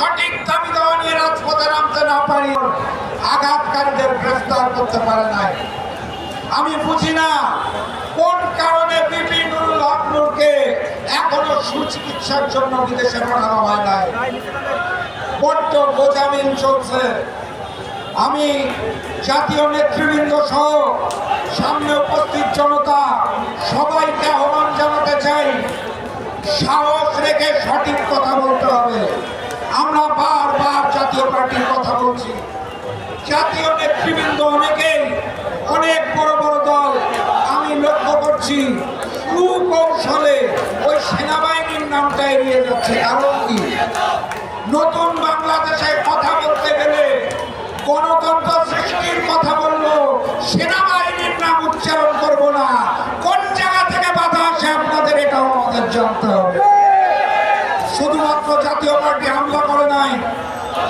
সঠিক দাবি দাওয়া নিয়ে রাজপথে নামতে না পারি, আঘাতকারীদের গ্রেফতার করতে পারে নাই। আমি বুঝি না কোন কারণে বিপিনুল হকনুরকে এখনও সুচিকিৎসার জন্য বিদেশে পাঠানো হয় নাই। বড্ড গোজামিন চলছে। আমি জাতীয় নেতৃবৃন্দ সহ সামনে উপস্থিত জনতা, সবাইকে আহ্বান জানাতে চাই, সাহস রেখে সঠিক কথা বল জাতীয় নেতৃবৃন্দ অনেকেই অনেক বড় বড় দল, আমি লক্ষ্য করছি সুকৌশলে ওই সেনাবাহিনীর নামটা এড়িয়ে যাচ্ছে। কারণ কি? নতুন বাংলাদেশে কথা বলতে গেলে, গণতন্ত্র সৃষ্টির কথা বলব, সেনাবাহিনীর নাম উচ্চারণ করব না। কোন জায়গা থেকে বাধা আসে আপনাদের এটাও আমাদের জানতে হবে। শুধুমাত্র জাতীয় পার্টি হামলা করে নাই,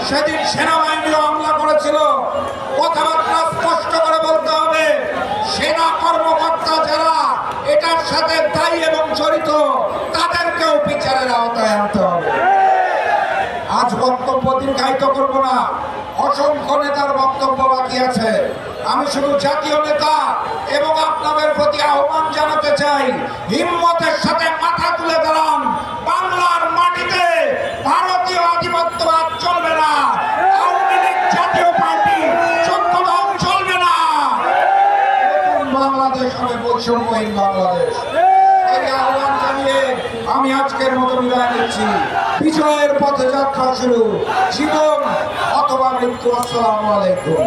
সেদিন সেনাবাহিনীও হামলা করেছিল সাথে দায়ী এবং জড়িত, তাদেরকেও বিচারের আওতায় আনতে হবে। আজ বক্তব্য দীর্ঘায়িত করব না। অসংখ্য নেতার বক্তব্য বাকি আছে। আমি শুধু জাতীয় নেতা এবং আপনাদের প্রতি আহ্বান জানাতে চাই, হিম্মতের সাথে মাথা তুলে দাঁড়ান বাংলার মাটিতে ভারতীয় আধিপত্যবাদ চলবে না আওয়ামী লীগ জাতীয় পার্টি চোদ্দ দল চলবে না নতুন বাংলাদেশ হবে বৈষম্যহীন বাংলাদেশ। আহ্বান জানিয়ে আমি আজকের মতো বিদায় নিচ্ছি। বিজয়ের পথে যাত্রা শুরু। জীবন অথবা মৃত্যু, আসসালামু আলাইকুম।